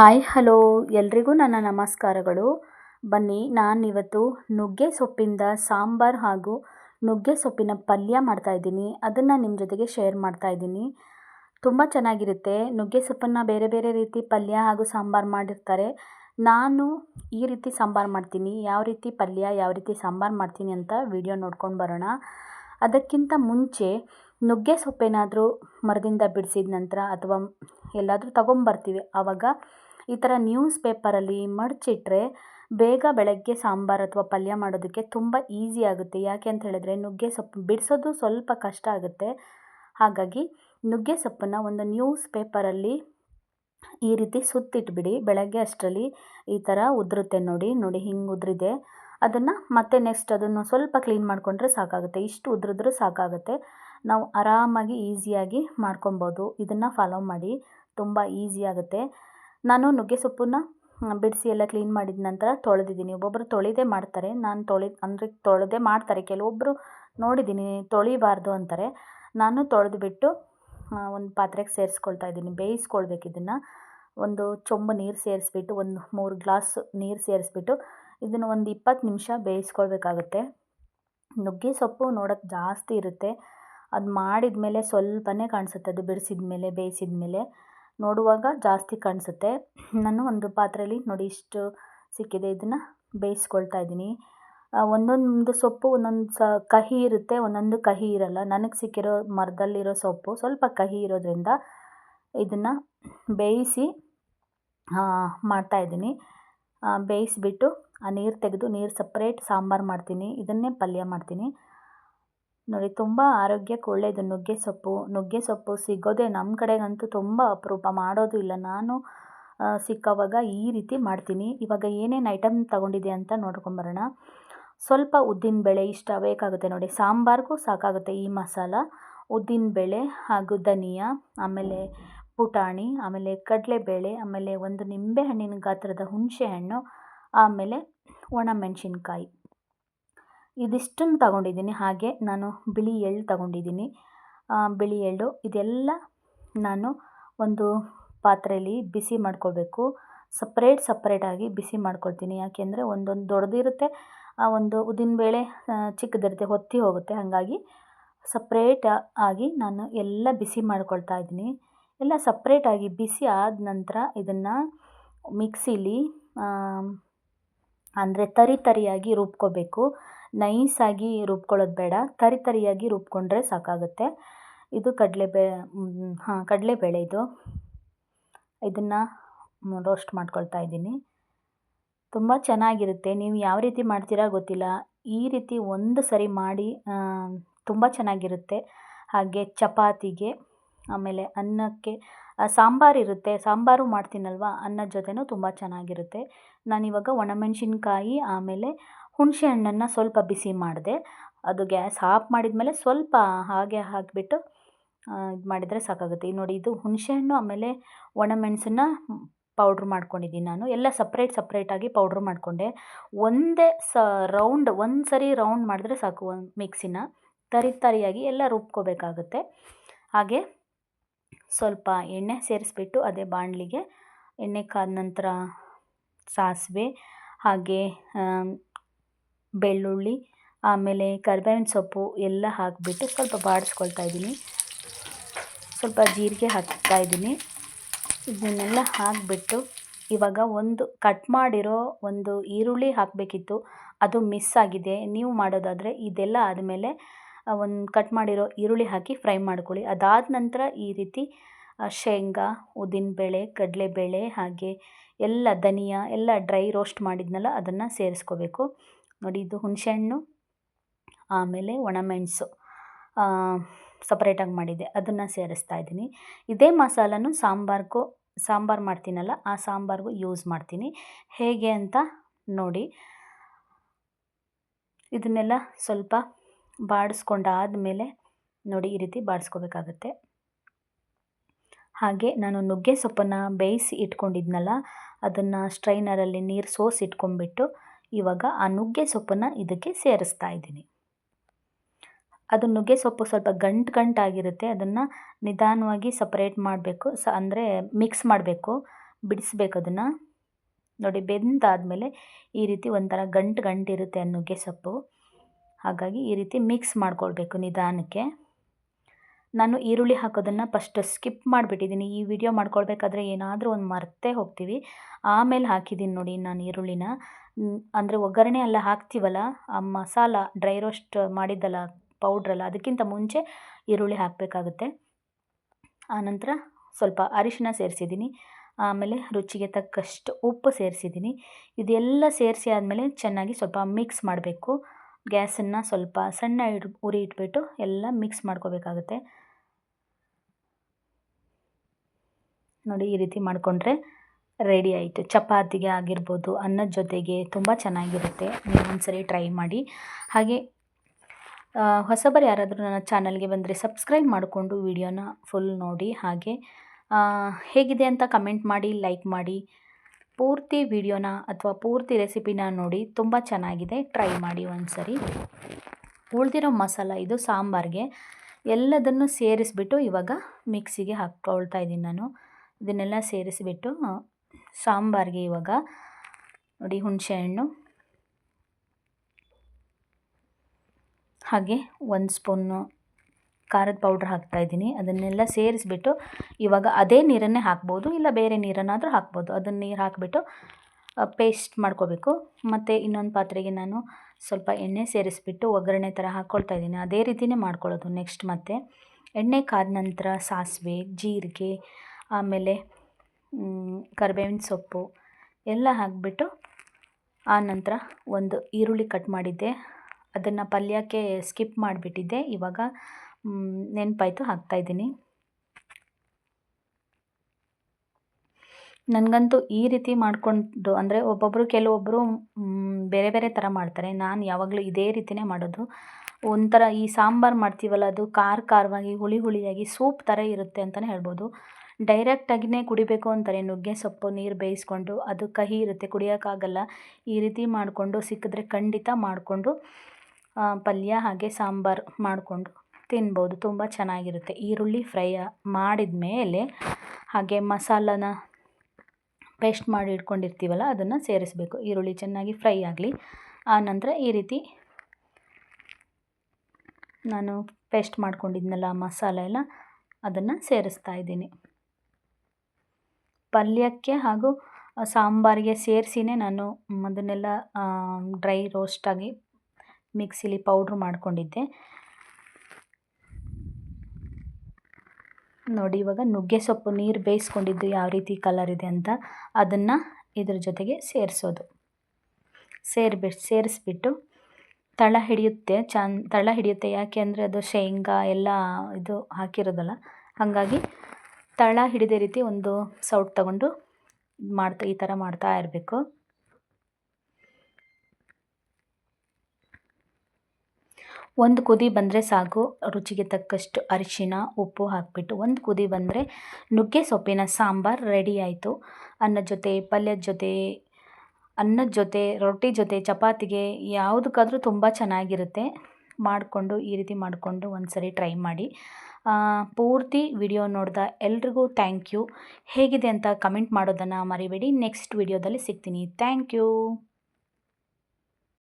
Hi, hello. ಎಲ್ರಿಗೂ ನನ್ನ ನಮಸ್ಕಾರಗಳು. ಬನ್ನಿ, ನಾನಿವತ್ತು ನುಗ್ಗೆ ಸೊಪ್ಪಿಂದ ಸಾಂಬಾರ್ ಹಾಗೂ ನುಗ್ಗೆ ಸೊಪ್ಪಿನ ಪಲ್ಯ ಮಾಡ್ತಾಯಿದ್ದೀನಿ ಅದನ್ನು ನಿಮ್ಮ ಜೊತೆಗೆ ಶೇರ್ ಮಾಡ್ತಾಯಿದ್ದೀನಿ ತುಂಬ ಚೆನ್ನಾಗಿರುತ್ತೆ. ನುಗ್ಗೆ ಸೊಪ್ಪನ್ನು ಬೇರೆ ಬೇರೆ ರೀತಿ ಪಲ್ಯ ಹಾಗೂ ಸಾಂಬಾರು ಮಾಡಿರ್ತಾರೆ. ನಾನು ಈ ರೀತಿ ಸಾಂಬಾರು ಮಾಡ್ತೀನಿ. ಯಾವ ರೀತಿ ಪಲ್ಯ, ಯಾವ ರೀತಿ ಸಾಂಬಾರು ಮಾಡ್ತೀನಿ ಅಂತ ವಿಡಿಯೋ ನೋಡ್ಕೊಂಡು ಬರೋಣ. ಅದಕ್ಕಿಂತ ಮುಂಚೆ ನುಗ್ಗೆ ಸೊಪ್ಪೇನಾದರೂ ಮರದಿಂದ ಬಿಡಿಸಿದ ನಂತರ ಅಥವಾ ಎಲ್ಲಾದರೂ ತಗೊಂಬರ್ತೀವಿ, ಆವಾಗ ಈ ಥರ ನ್ಯೂಸ್ ಪೇಪರಲ್ಲಿ ಮಡಚಿಟ್ರೆ ಬೇಗ ಬೆಳಗ್ಗೆ ಸಾಂಬಾರು ಅಥವಾ ಪಲ್ಯ ಮಾಡೋದಕ್ಕೆ ತುಂಬ ಈಸಿ ಆಗುತ್ತೆ. ಯಾಕೆ ಅಂತ ಹೇಳಿದ್ರೆ ನುಗ್ಗೆ ಸೊಪ್ಪು ಬಿಡಿಸೋದು ಸ್ವಲ್ಪ ಕಷ್ಟ ಆಗುತ್ತೆ. ಹಾಗಾಗಿ ನುಗ್ಗೆ ಸೊಪ್ಪನ್ನು ಒಂದು ನ್ಯೂಸ್ ಪೇಪರಲ್ಲಿ ಈ ರೀತಿ ಸುತ್ತಿಟ್ಬಿಡಿ. ಬೆಳಗ್ಗೆ ಅಷ್ಟರಲ್ಲಿ ಈ ಥರ ಉದುರುತ್ತೆ ನೋಡಿ ನೋಡಿ ಹಿಂಗೆ ಉದುರಿದೆ. ಅದನ್ನು ಮತ್ತೆ ನೆಕ್ಸ್ಟ್ ಅದನ್ನು ಸ್ವಲ್ಪ ಕ್ಲೀನ್ ಮಾಡಿಕೊಂಡ್ರೆ ಸಾಕಾಗುತ್ತೆ. ಇಷ್ಟು ಉದುರಿದ್ರೂ ಸಾಕಾಗುತ್ತೆ. ನಾವು ಆರಾಮಾಗಿ ಈಸಿಯಾಗಿ ಮಾಡ್ಕೊಬೋದು ಇದನ್ನು ಫಾಲೋ ಮಾಡಿ. ತುಂಬ ಈಸಿ ಆಗುತ್ತೆ. ನಾನು ನುಗ್ಗೆ ಸೊಪ್ಪನ್ನ ಬಿಡಿಸಿ ಎಲ್ಲ ಕ್ಲೀನ್ ಮಾಡಿದ ನಂತರ ತೊಳೆದಿದ್ದೀನಿ. ಒಬ್ಬೊಬ್ಬರು ತೊಳೆದೇ ಮಾಡ್ತಾರೆ. ನಾನು ತೊಳೆ, ಅಂದರೆ ತೊಳೆದೇ ಮಾಡ್ತಾರೆ. ಕೆಲವೊಬ್ಬರು ನೋಡಿದ್ದೀನಿ ತೊಳಿಬಾರ್ದು ಅಂತಾರೆ. ನಾನು ತೊಳೆದ್ಬಿಟ್ಟು ಒಂದು ಪಾತ್ರೆಗೆ ಸೇರಿಸ್ಕೊಳ್ತಾ ಇದ್ದೀನಿ. ಬೇಯಿಸ್ಕೊಳ್ಬೇಕು ಇದನ್ನು. ಒಂದು ಚೊಂಬು ನೀರು ಸೇರಿಸ್ಬಿಟ್ಟು, ಒಂದು ಮೂರು ಗ್ಲಾಸ್ ನೀರು ಸೇರಿಸ್ಬಿಟ್ಟು, ಇದನ್ನು ಒಂದು ಇಪ್ಪತ್ತು ನಿಮಿಷ ಬೇಯಿಸ್ಕೊಳ್ಬೇಕಾಗುತ್ತೆ. ನುಗ್ಗೆ ಸೊಪ್ಪು ನೋಡೋಕ್ಕೆ ಜಾಸ್ತಿ ಇರುತ್ತೆ. ಅದು ಮಾಡಿದ ಮೇಲೆ ಸ್ವಲ್ಪನೇ ಕಾಣಿಸುತ್ತೆ. ಅದು ಬಿಡಿಸಿದ ಮೇಲೆ ಬೇಯಿಸಿದ ಮೇಲೆ ನೋಡುವಾಗ ಜಾಸ್ತಿ ಕಾಣಿಸುತ್ತೆ. ನಾನು ಒಂದು ಪಾತ್ರೆಯಲ್ಲಿ ನೋಡಿ ಇಷ್ಟು ಸಿಕ್ಕಿದೆ. ಇದನ್ನು ಬೇಯಿಸ್ಕೊಳ್ತಾ ಇದ್ದೀನಿ. ಒಂದೊಂದು ಸೊಪ್ಪು, ಒಂದೊಂದು ಸ, ಕಹಿ ಇರುತ್ತೆ. ಒಂದೊಂದು ಕಹಿ ಇರಲ್ಲ. ನನಗೆ ಸಿಕ್ಕಿರೋ ಮರದಲ್ಲಿರೋ ಸೊಪ್ಪು ಸ್ವಲ್ಪ ಕಹಿ ಇರೋದ್ರಿಂದ ಇದನ್ನು ಬೇಯಿಸಿ ಮಾಡ್ತಾಯಿದ್ದೀನಿ ಬೇಯಿಸಿಬಿಟ್ಟು, ಆ, ನೀರು ತೆಗೆದು, ನೀರು ಸಪ್ರೇಟ್ ಸಾಂಬಾರು ಮಾಡ್ತೀನಿ. ಇದನ್ನೇ ಪಲ್ಯ ಮಾಡ್ತೀನಿ. ನೋಡಿ, ತುಂಬ ಆರೋಗ್ಯಕ್ಕೆ ಒಳ್ಳೆಯದು ನುಗ್ಗೆ ಸೊಪ್ಪು. ನುಗ್ಗೆ ಸೊಪ್ಪು ಸಿಗೋದೇ ನಮ್ಮ ಕಡೆಗಂತೂ ತುಂಬ ಅಪರೂಪ. ಮಾಡೋದು ಇಲ್ಲ. ನಾನು ಸಿಕ್ಕವಾಗ ಈ ರೀತಿ ಮಾಡ್ತೀನಿ. ಇವಾಗ ಏನೇನು ಐಟಮ್ ತಗೊಂಡಿದೆ ಅಂತ ನೋಡ್ಕೊಂಬರೋಣ. ಸ್ವಲ್ಪ ಉದ್ದಿನಬೇಳೆ ಇಷ್ಟ ಬೇಕಾಗುತ್ತೆ ನೋಡಿ. ಸಾಂಬಾರ್ಗೂ ಸಾಕಾಗುತ್ತೆ ಈ ಮಸಾಲ. ಉದ್ದಿನಬೇಳೆ ಹಾಗೂ ಧನಿಯಾ, ಆಮೇಲೆ ಪುಟಾಣಿ, ಆಮೇಲೆ ಕಡಲೆಬೇಳೆ, ಆಮೇಲೆ ಒಂದು ನಿಂಬೆಹಣ್ಣಿನ ಗಾತ್ರದ ಹುಣಸೆಹಣ್ಣು, ಆಮೇಲೆ ಒಣಮೆಣಸಿನ್ಕಾಯಿ ಇದಿಷ್ಟನ್ನು ತಗೊಂಡಿದ್ದೀನಿ. ಹಾಗೆ ನಾನು ಬಿಳಿ ಎಳ್ಳು ತಗೊಂಡಿದ್ದೀನಿ. ಬಿಳಿ ಎಳ್ಳು ಇದೆಲ್ಲ ನಾನು ಒಂದು ಪಾತ್ರೆಯಲ್ಲಿ ಬಿಸಿ ಮಾಡ್ಕೊಳ್ಬೇಕು. ಸಪ್ರೇಟ್ ಸಪ್ರೇಟಾಗಿ ಬಿಸಿ ಮಾಡ್ಕೊಳ್ತೀನಿ. ಯಾಕೆಂದರೆ ಒಂದೊಂದು ದೊಡ್ಡದಿರುತ್ತೆ, ಆ ಒಂದು ಉದ್ದಿನಬೇಳೆ ಚಿಕ್ಕದಿರುತ್ತೆ ಹೊತ್ತಿ ಹೋಗುತ್ತೆ. ಹಾಗಾಗಿ ಸಪ್ರೇಟ್ ಆಗಿ ನಾನು ಎಲ್ಲ ಬಿಸಿ ಮಾಡ್ಕೊಳ್ತಾ ಇದ್ದೀನಿ. ಎಲ್ಲ ಸಪ್ರೇಟಾಗಿ ಬಿಸಿ ಆದ ನಂತರ ಇದನ್ನು ಮಿಕ್ಸಿಲಿ ಅಂದರೆ ತರಿ ತರಿಯಾಗಿ ರುಬ್ಕೋಬೇಕು. ನೈಸಾಗಿ ರುಬ್ಕೊಳ್ಳೋದು ಬೇಡ, ತರಿ ತರಿಯಾಗಿ ರುಬ್ಕೊಂಡ್ರೆ ಸಾಕಾಗುತ್ತೆ. ಇದು ಕಡಲೆಬೇ ಹಾಂ, ಕಡಲೆಬೇಳೆ ಇದು. ಇದನ್ನು ರೋಸ್ಟ್ ಮಾಡ್ಕೊಳ್ತಾ ಇದ್ದೀನಿ. ತುಂಬ ಚೆನ್ನಾಗಿರುತ್ತೆ. ನೀವು ಯಾವ ರೀತಿ ಮಾಡ್ತೀರಾ ಗೊತ್ತಿಲ್ಲ. ಈ ರೀತಿ ಒಂದು ಸರಿ ಮಾಡಿ ತುಂಬ ಚೆನ್ನಾಗಿರುತ್ತೆ. ಹಾಗೆ ಚಪಾತಿಗೆ, ಆಮೇಲೆ ಅನ್ನಕ್ಕೆ ಸಾಂಬಾರು ಇರುತ್ತೆ. ಸಾಂಬಾರು ಮಾಡ್ತೀನಲ್ವ? ಅನ್ನದ ಜೊತೆನೂ ತುಂಬ ಚೆನ್ನಾಗಿರುತ್ತೆ. ನಾನಿವಾಗ ಒಣಮೆಣಸಿನ್ಕಾಯಿ ಆಮೇಲೆ ಹುಣಸೆ ಹಣ್ಣನ್ನು ಸ್ವಲ್ಪ ಬಿಸಿ ಮಾಡಿದೆ. ಅದು ಗ್ಯಾಸ್ ಆಫ್ ಮಾಡಿದ ಮೇಲೆ ಸ್ವಲ್ಪ ಹಾಗೆ ಹಾಕಿಬಿಟ್ಟು ಇದು ಮಾಡಿದರೆ ಸಾಕಾಗುತ್ತೆ. ಈಗ ನೋಡಿ ಇದು ಹುಣಸೆ ಹಣ್ಣು, ಆಮೇಲೆ ಒಣಮೆಣಸನ್ನ ಪೌಡ್ರ್ ಮಾಡ್ಕೊಂಡಿದ್ದೀನಿ ನಾನು. ಎಲ್ಲ ಸಪ್ರೇಟ್ ಸಪ್ರೇಟಾಗಿ ಪೌಡ್ರ್ ಮಾಡಿಕೊಂಡೆ. ಒಂದೇ ಸ, ರೌಂಡ್ ಒಂದು ಸರಿ ರೌಂಡ್ ಮಾಡಿದ್ರೆ ಸಾಕು ಒಂದು ಮಿಕ್ಸಿನ. ತರಿ ತರಿಯಾಗಿ ಎಲ್ಲ ರುಬ್ಕೋಬೇಕಾಗುತ್ತೆ. ಹಾಗೆ ಸ್ವಲ್ಪ ಎಣ್ಣೆ ಸೇರಿಸ್ಬಿಟ್ಟು ಅದೇ ಬಾಣಲಿಗೆ ಎಣ್ಣೆ ಕಾದ ನಂತರ ಸಾಸಿವೆ ಹಾಗೆ ಬೆಳ್ಳುಳ್ಳಿ, ಆಮೇಲೆ ಕರ್ಬೇವಿನ ಸೊಪ್ಪು ಎಲ್ಲ ಹಾಕಿಬಿಟ್ಟು ಸ್ವಲ್ಪ ಬಾಡಿಸ್ಕೊಳ್ತಾ ಇದ್ದೀನಿ. ಸ್ವಲ್ಪ ಜೀರಿಗೆ ಹಾಕ್ತಾ ಇದ್ದೀನಿ. ಇದನ್ನೆಲ್ಲ ಹಾಕಿಬಿಟ್ಟು ಇವಾಗ ಒಂದು ಕಟ್ ಮಾಡಿರೋ ಒಂದು ಈರುಳ್ಳಿ ಹಾಕಬೇಕಿತ್ತು. ಅದು ಮಿಸ್ ಆಗಿದೆ. ನೀವು ಮಾಡೋದಾದರೆ ಇದೆಲ್ಲ ಆದಮೇಲೆ ಒಂದು ಕಟ್ ಮಾಡಿರೋ ಈರುಳ್ಳಿ ಹಾಕಿ ಫ್ರೈ ಮಾಡ್ಕೊಳ್ಳಿ. ಅದಾದ ನಂತರ ಈ ರೀತಿ ಶೇಂಗಾ, ಉದ್ದಿನಬೇಳೆ, ಕಡಲೆಬೇಳೆ ಹಾಗೆ ಎಲ್ಲ ಧನಿಯಾ, ಎಲ್ಲ ಡ್ರೈ ರೋಸ್ಟ್ ಮಾಡಿದ್ನಲ್ಲ, ಅದನ್ನು ಸೇರಿಸ್ಕೋಬೇಕು. ನೋಡಿ ಇದು ಹುಣಸೆಹಣ್ಣು, ಆಮೇಲೆ ಒಣಮೆಣಸು ಸಪ್ರೇಟಾಗಿ ಮಾಡಿದ್ದೆ. ಅದನ್ನು ಸೇರಿಸ್ತಾ ಇದ್ದೀನಿ. ಇದೇ ಮಸಾಲನೂ ಸಾಂಬಾರಿಗೂ, ಸಾಂಬಾರು ಮಾಡ್ತೀನಲ್ಲ, ಆ ಸಾಂಬಾರಿಗೂ ಯೂಸ್ ಮಾಡ್ತೀನಿ. ಹೇಗೆ ಅಂತ ನೋಡಿ. ಇದನ್ನೆಲ್ಲ ಸ್ವಲ್ಪ ಬಾಡಿಸ್ಕೊಂಡಾದಮೇಲೆ ನೋಡಿ, ಈ ರೀತಿ ಬಾಡಿಸ್ಕೋಬೇಕಾಗತ್ತೆ. ಹಾಗೆ ನಾನು ನುಗ್ಗೆ ಸೊಪ್ಪನ್ನು ಬೇಯಿಸಿ ಇಟ್ಕೊಂಡಿದ್ನಲ್ಲ, ಅದನ್ನು ಸ್ಟ್ರೈನರಲ್ಲಿ ನೀರು ಸೋಸಿ ಇಟ್ಕೊಂಡ್ಬಿಟ್ಟು ಇವಾಗ ಆ ನುಗ್ಗೆ ಸೊಪ್ಪನ್ನು ಇದಕ್ಕೆ ಸೇರಿಸ್ತಾ ಇದ್ದೀನಿ. ಅದು ನುಗ್ಗೆ ಸೊಪ್ಪು ಸ್ವಲ್ಪ ಗಂಟು ಗಂಟಾಗಿರುತ್ತೆ ಅದನ್ನು ನಿಧಾನವಾಗಿ ಸಪ್ರೇಟ್ ಮಾಡಬೇಕು. ಸ ಅಂದರೆ ಮಿಕ್ಸ್ ಮಾಡಬೇಕು. ಬಿಡಿಸ್ಬೇಕು ಅದನ್ನು. ನೋಡಿ, ಬೆಂದಾದಮೇಲೆ ಈ ರೀತಿ ಒಂಥರ ಗಂಟು ಗಂಟು ಇರುತ್ತೆ ಆ ನುಗ್ಗೆ ಸೊಪ್ಪು. ಹಾಗಾಗಿ ಈ ರೀತಿ ಮಿಕ್ಸ್ ಮಾಡ್ಕೊಳ್ಬೇಕು ನಿಧಾನಕ್ಕೆ. ನಾನು ಈರುಳ್ಳಿ ಹಾಕೋದನ್ನು ಫಸ್ಟ್ ಸ್ಕಿಪ್ ಮಾಡಿಬಿಟ್ಟಿದ್ದೀನಿ ಈ ವಿಡಿಯೋ ಮಾಡ್ಕೊಳ್ಬೇಕಾದ್ರೆ ಏನಾದರೂ ಒಂದು ಮರ್ತೇ ಹೋಗ್ತೀವಿ. ಆಮೇಲೆ ಹಾಕಿದ್ದೀನಿ ನೋಡಿ ನಾನು ಈರುಳ್ಳಿನ. ಅಂದರೆ ಒಗ್ಗರಣೆ ಎಲ್ಲ ಹಾಕ್ತೀವಲ್ಲ, ಆ ಮಸಾಲ ಡ್ರೈ ರೋಸ್ಟ್ ಮಾಡಿದ್ದಲ್ಲ ಪೌಡ್ರಲ್ಲ ಅದಕ್ಕಿಂತ ಮುಂಚೆ ಈರುಳ್ಳಿ ಹಾಕಬೇಕಾಗುತ್ತೆ. ಆನಂತರ ಸ್ವಲ್ಪ ಅರಿಶಿನ ಸೇರಿಸಿದ್ದೀನಿ ಆಮೇಲೆ ರುಚಿಗೆ ತಕ್ಕಷ್ಟು ಉಪ್ಪು ಸೇರಿಸಿದ್ದೀನಿ ಇದೆಲ್ಲ ಸೇರಿಸಿ ಆದಮೇಲೆ ಚೆನ್ನಾಗಿ ಸ್ವಲ್ಪ ಮಿಕ್ಸ್ ಮಾಡಬೇಕು. ಗ್ಯಾಸನ್ನು ಸ್ವಲ್ಪ ಸಣ್ಣ ಉರಿ ಇಟ್ಬಿಟ್ಟು ಎಲ್ಲ ಮಿಕ್ಸ್ ಮಾಡ್ಕೋಬೇಕಾಗುತ್ತೆ. ನೋಡಿ ಈ ರೀತಿ ಮಾಡಿಕೊಂಡ್ರೆ ರೆಡಿ ಆಯಿತು. ಚಪಾತಿಗೆ ಆಗಿರ್ಬೋದು, ಅನ್ನದ ಜೊತೆಗೆ ತುಂಬ ಚೆನ್ನಾಗಿರುತ್ತೆ. ನೀವು ಒಂದ್ಸರಿ ಟ್ರೈ ಮಾಡಿ. ಹಾಗೆ ಹೊಸಬರು ಯಾರಾದರೂ ನನ್ನ ಚಾನಲ್ಗೆ ಬಂದರೆ ಸಬ್ಸ್ಕ್ರೈಬ್ ಮಾಡಿಕೊಂಡು ವಿಡಿಯೋನ ಫುಲ್ ನೋಡಿ. ಹಾಗೆ ಹೇಗಿದೆ ಅಂತ ಕಮೆಂಟ್ ಮಾಡಿ ಲೈಕ್ ಮಾಡಿ. ಪೂರ್ತಿ ವಿಡಿಯೋನ ಅಥವಾ ಪೂರ್ತಿ ರೆಸಿಪಿನ ನೋಡಿ ತುಂಬ ಚೆನ್ನಾಗಿದೆ. ಟ್ರೈ ಮಾಡಿ ಒಂದು ಸರಿ ಉಳಿದಿರೋ ಮಸಾಲ ಇದು ಸಾಂಬಾರಿಗೆ ಎಲ್ಲದನ್ನು ಸೇರಿಸ್ಬಿಟ್ಟು ಇವಾಗ ಮಿಕ್ಸಿಗೆ ಹಾಕ್ಕೊಳ್ತಾ ಇದ್ದೀನಿ ನಾನು. ಇದನ್ನೆಲ್ಲ ಸೇರಿಸಿಬಿಟ್ಟು, ಸಾಂಬಾರಿಗೆ ಇವಾಗ ನೋಡಿ ಹುಣಸೆಹಣ್ಣು ಹಾಗೆ ಒಂದು ಸ್ಪೂನು ಖಾರದ ಪೌಡ್ರ್ ಹಾಕ್ತಾಯಿದ್ದೀನಿ ಅದನ್ನೆಲ್ಲ ಸೇರಿಸ್ಬಿಟ್ಟು ಇವಾಗ ಅದೇ ನೀರನ್ನೇ ಹಾಕ್ಬೋದು, ಇಲ್ಲ ಬೇರೆ ನೀರನ್ನಾದರೂ ಹಾಕ್ಬೋದು. ಅದನ್ನ ನೀರು ಹಾಕಿಬಿಟ್ಟು ಪೇಸ್ಟ್ ಮಾಡ್ಕೋಬೇಕು. ಮತ್ತು ಇನ್ನೊಂದು ಪಾತ್ರೆಗೆ ನಾನು ಸ್ವಲ್ಪ ಎಣ್ಣೆ ಸೇರಿಸ್ಬಿಟ್ಟು ಒಗ್ಗರಣೆ ಥರ ಹಾಕ್ಕೊಳ್ತಾ ಇದ್ದೀನಿ. ಅದೇ ರೀತಿಯೇ ಮಾಡ್ಕೊಳ್ಳೋದು. ನೆಕ್ಸ್ಟ್ ಮತ್ತೆ ಎಣ್ಣೆ ಕಾದ ನಂತರ ಸಾಸಿವೆ, ಜೀರಿಗೆ ಆಮೇಲೆ ಕರಿಬೇವಿನ ಸೊಪ್ಪು ಎಲ್ಲ ಹಾಕಿಬಿಟ್ಟು ಆ ನಂತರ ಒಂದು ಈರುಳ್ಳಿ ಕಟ್ ಮಾಡಿದ್ದೆ. ಅದನ್ನು ಪಲ್ಯಕ್ಕೆ ಸ್ಕಿಪ್ ಮಾಡಿಬಿಟ್ಟಿದ್ದೆ. ಇವಾಗ ನೆನಪಾಯಿತು ಹಾಕ್ತಾಯಿದ್ದೀನಿ ನನಗಂತೂ ಈ ರೀತಿ ಮಾಡಿಕೊಂಡು, ಅಂದರೆ ಒಬ್ಬೊಬ್ಬರು ಕೆಲವೊಬ್ಬರು ಬೇರೆ ಬೇರೆ ಥರ ಮಾಡ್ತಾರೆ. ನಾನು ಯಾವಾಗಲೂ ಇದೇ ರೀತಿಯೇ ಮಾಡೋದು. ಒಂಥರ ಈ ಸಾಂಬಾರು ಮಾಡ್ತೀವಲ್ಲ, ಅದು ಖಾರ ಖಾರವಾಗಿ, ಹುಳಿ ಹುಳಿಯಾಗಿ, ಸೂಪ್ ಥರ ಇರುತ್ತೆ ಅಂತಲೇ ಹೇಳ್ಬೋದು. ಡೈರೆಕ್ಟಾಗಿಯೇ ಕುಡಿಬೇಕು ಅಂತಾರೆ, ನುಗ್ಗೆ, ಸೊಪ್ಪು, ನೀರು ಬೇಯಿಸ್ಕೊಂಡು, ಅದು ಕಹಿ ಇರುತ್ತೆ ಕುಡಿಯೋಕ್ಕಾಗಲ್ಲ ಈ ರೀತಿ ಮಾಡಿಕೊಂಡು ಸಿಕ್ಕಿದ್ರೆ ಖಂಡಿತ ಮಾಡಿಕೊಂಡು ಪಲ್ಯ ಹಾಗೆ ಸಾಂಬಾರು ಮಾಡಿಕೊಂಡು ತಿನ್ಬೋದು. ತುಂಬ ಚೆನ್ನಾಗಿರುತ್ತೆ. ಈರುಳ್ಳಿ ಫ್ರೈ ಮಾಡಿದ ಮೇಲೆ ಹಾಗೆ ಮಸಾಲನ ಪೇಸ್ಟ್ ಮಾಡಿ ಇಟ್ಕೊಂಡಿರ್ತೀವಲ್ಲ, ಅದನ್ನು ಸೇರಿಸಬೇಕು. ಈರುಳ್ಳಿ ಚೆನ್ನಾಗಿ ಫ್ರೈ ಆಗಲಿ. ಆನಂತರ ಈ ರೀತಿ ನಾನು ಪೇಸ್ಟ್ ಮಾಡ್ಕೊಂಡಿದ್ನಲ್ಲ ಮಸಾಲೆ ಎಲ್ಲ, ಅದನ್ನು ಸೇರಿಸ್ತಾ ಇದ್ದೀನಿ. ಪಲ್ಯಕ್ಕೆ ಹಾಗೂ ಸಾಂಬಾರಿಗೆ ಸೇರಿಸಿನೇ ನಾನು ಅದನ್ನೆಲ್ಲ ಡ್ರೈ ರೋಸ್ಟಾಗಿ ಮಿಕ್ಸಿಲಿ ಪೌಡ್ರ್ ಮಾಡ್ಕೊಂಡಿದ್ದೆ. ನೋಡಿ, ಇವಾಗ ನುಗ್ಗೆ ಸೊಪ್ಪು ನೀರು ಬೇಯಿಸ್ಕೊಂಡಿದ್ದು ಯಾವ ರೀತಿ ಕಲರ್ ಇದೆ ಅಂತ ಅದನ್ನು ಇದ್ರ ಜೊತೆಗೆ ಸೇರಿಸೋದು. ಸೇರಿಬಿಟ್ಟು ಸೇರಿಸ್ಬಿಟ್ಟು ತಳ ಹಿಡಿಯುತ್ತೆ, ಚಾನ್, ತಳ ಹಿಡಿಯುತ್ತೆ. ಯಾಕೆ ಅಂದರೆ ಅದು ಶೇಂಗಾ ಎಲ್ಲ ಇದು ಹಾಕಿರೋದಲ್ಲ. ಹಾಗಾಗಿ ತಳ ಹಿಡಿದೇ ರೀತಿ ಒಂದು ಸೌಟ್ ತಗೊಂಡು ಮಾಡ್ತಾ, ಈ ಥರ ಮಾಡ್ತಾ ಇರಬೇಕು. ಒಂದು ಕುದಿ ಬಂದರೆ ಸಾಕು, ರುಚಿಗೆ ತಕ್ಕಷ್ಟು ಅರಿಶಿನ ಉಪ್ಪು ಹಾಕಿಬಿಟ್ಟು. ಒಂದು ಕುದಿ ಬಂದರೆ ನುಗ್ಗೆ ಸೊಪ್ಪಿನ ಸಾಂಬಾರು ರೆಡಿ ಆಯಿತು. ಅನ್ನದ ಜೊತೆ, ಪಲ್ಯದ ಜೊತೆ ಅನ್ನದ ಜೊತೆ, ರೊಟ್ಟಿ ಜೊತೆ, ಚಪಾತಿಗೆ ಯಾವುದಕ್ಕಾದರೂ ತುಂಬ ಚೆನ್ನಾಗಿರುತ್ತೆ. ಮಾಡಿಕೊಂಡು, ಈ ರೀತಿ ಮಾಡಿಕೊಂಡು ಒಂದು ಸರಿ ಟ್ರೈ ಮಾಡಿ. ಪೂರ್ತಿ ವಿಡಿಯೋ ನೋಡಿದ ಎಲ್ರಿಗೂ ಥ್ಯಾಂಕ್ ಯು. ಹೇಗಿದೆ ಅಂತ ಕಮೆಂಟ್ ಮಾಡೋದನ್ನು ಮರಿಬೇಡಿ. ನೆಕ್ಸ್ಟ್ ವಿಡಿಯೋದಲ್ಲಿ ಸಿಗ್ತೀನಿ. Thank you.